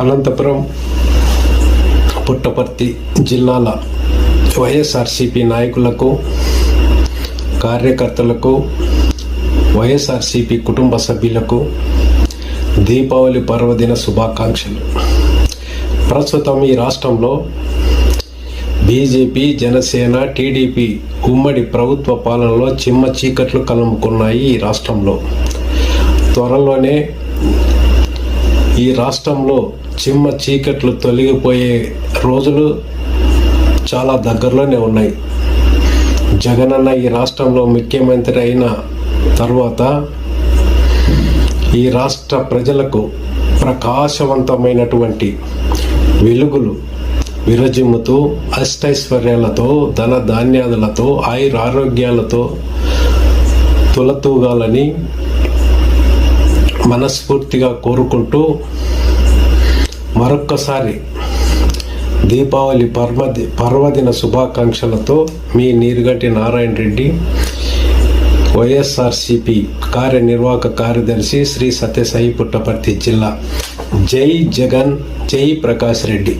అనంతపురం పుట్టపర్తి జిల్లాల వైఎస్ఆర్సిపి నాయకులకు కార్యకర్తలకు వైఎస్ఆర్సిపి కుటుంబ సభ్యులకు దీపావళి పర్వదిన శుభాకాంక్షలు. ప్రస్తుతం ఈ రాష్ట్రంలో బీజేపీ జనసేన టీడీపీ ఉమ్మడి ప్రభుత్వ పాలనలో చిమ్మ చీకట్లు కలుముకున్నాయి ఈ రాష్ట్రంలో. త్వరలోనే ఈ రాష్ట్రంలో చిమ్మ చీకట్లు తొలగిపోయే రోజులు చాలా దగ్గరలోనే ఉన్నాయి. జగనన్న ఈ రాష్ట్రంలో ముఖ్యమంత్రి అయిన తర్వాత ఈ రాష్ట్ర ప్రజలకు ప్రకాశవంతమైనటువంటి వెలుగులు విరజిమ్ముతూ అష్టైశ్వర్యాలతో ధన ధాన్యాదులతో ఆయుర ఆరోగ్యాలతో తులతూగాలని మనస్ఫూర్తిగా కోరుకుంటూ మరొక్కసారి దీపావళి పర్వది పర్వదిన శుభాకాంక్షలతో మీ నీరుగట్టి నారాయణ రెడ్డి వైఎస్ఆర్సిపి కార్యనిర్వాహక కార్యదర్శి శ్రీ సత్యసాయి పుట్టపర్తి జిల్లా. జై జగన్ జై ప్రకాష్ రెడ్డి.